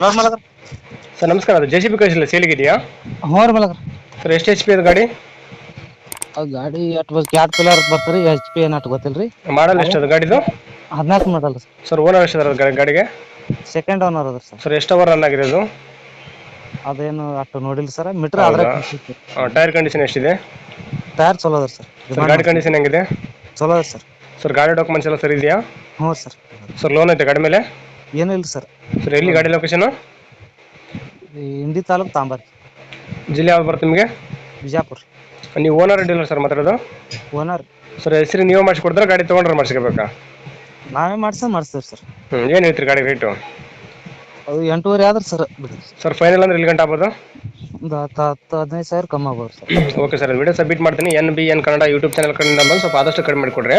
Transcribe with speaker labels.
Speaker 1: Sir ನಮಸ್ಕಾರ ಅದು J C B ಕಳಿಸಿಲ್ಲ ಸೇಲಿಗಿದೆಯಾ
Speaker 2: ಹ್ಞೂ ರೀ ಮಲಗ್ರ.
Speaker 1: ಸರ್ ಎಷ್ಟು ಎಚ್ ಪಿ ಅದು ಗಾಡಿ?
Speaker 2: ಅದು ಗಾಡಿ ಎಟ್ ಬಸ್ ಕ್ಯಾಟ್ ಪಿಲ್ಲರ್ ಬರ್ತಾರೆ ಎಚ್ ಪಿ ಏನು ಅಟ್ ಗೊತ್ತಿಲ್ಲ ರೀ
Speaker 1: ಮಾಡಲ್ ಎಷ್ಟು ಅದು ಗಾಡಿದು?
Speaker 2: ಹದಿನಾಲ್ಕು ಮಾಡಲ್ ರೀ
Speaker 1: ಸರ್. ಓನರ್ ಎಷ್ಟು ಅದರ ಗಾಡಿ ಗಾಡಿಗೆ?
Speaker 2: ಸೆಕೆಂಡ್ ಓನರ್ ಅದ ಸರ್.
Speaker 1: ಸರ್ ಎಷ್ಟು ಅವರ್ ರನ್ ಆಗಿದೆ ಅದು?
Speaker 2: ಅದೇನು ಅಷ್ಟು ನೋಡಿಲ್ಲ ಸರ್ ಮೀಟರ್
Speaker 1: ಹೌದಾ?
Speaker 2: ಆದ್ರೆ
Speaker 1: ಟೈರ್ ಕಂಡೀಷನ್ ಎಷ್ಟಿದೆ?
Speaker 2: ಟೈರ್ ಚಲೋ ಅದ ಸರ್.
Speaker 1: ಸರ್ ಗಾಡಿ ಕಂಡೀಷನ್ ಹೆಂಗಿದೆ?
Speaker 2: ಚಲೋ ಅದ ಸರ್.
Speaker 1: ಸರ್ ಗಾಡಿ ಡಾಕ್ಯುಮೆಂಟ್ಸ್ ಎಲ್ಲ ಸರಿ ಇದೆಯಾ?
Speaker 2: ಹ್ಞೂ ಸರ್.
Speaker 1: ಸರ್ ಲೋನ್ ಐತೆ ಗಾಡಿ ಮೇಲೆ?
Speaker 2: ಏನೂ ಇಲ್ಲ ಸರ್.
Speaker 1: ಸರ್ ಎಲ್ಲಿ ಗಾಡಿ ಲೊಕೇಶನ್
Speaker 2: ಇಂಡಿ ತಾಲೂಕು ತಾಂಬರ್.
Speaker 1: ಜಿಲ್ಲೆ ಯಾವ್ದು ಬರುತ್ತೆ ನಿಮಗೆ?
Speaker 2: ಬಿಜಾಪುರ.
Speaker 1: ನೀವು ಓನರ್ ಡೀಲರ್ ಸರ್ ಮಾತಾಡೋದು?
Speaker 2: ಓನರ್
Speaker 1: ಸರ್ ಹೆಸರು ಮಾಡ್ಸಿ ಮಾಡಿಸ್ಕೊಡ್ತಾರೆ ಗಾಡಿ ತೊಗೊಂಡ್ರೆ ಮಾಡಿಸ್ಕೋಬೇಕಾ?
Speaker 2: ನಾವೇ ಮಾಡ್ಸ ಮಾಡಿಸ್ತೀವಿ ಸರ್.
Speaker 1: ಹ್ಞೂ ಏನು ಹೇಳ್ತೀರಿ ಗಾಡಿ ರೇಟು
Speaker 2: ಅದು ಎಂಟೂವರೆ ಆದ್ರೆ ಸರ್ ಬಿಡಿ.
Speaker 1: ಸರ್ ಫೈನಲ್ ಅಂದ್ರೆ ಇಲ್ಲಿ ಗಂಟೆ ಆಗ್ಬೋದು?
Speaker 2: ಒಂದು ಹತ್ತು ಹತ್ತು ಹದಿನೈದು ಸಾವಿರ ಕಮ್ಮಿ ಆಗ್ಬೋದು sir.
Speaker 1: Okay sir video submit ಮಾಡ್ತೀನಿ. N B N Kannada YouTube channel ಕಡೆಯಿಂದ ಬಂದು ಸ್ವಲ್ಪ ಆದಷ್ಟು ಕಡಿಮೆ ಮಾಡಿಕೊಡ್ರಿ.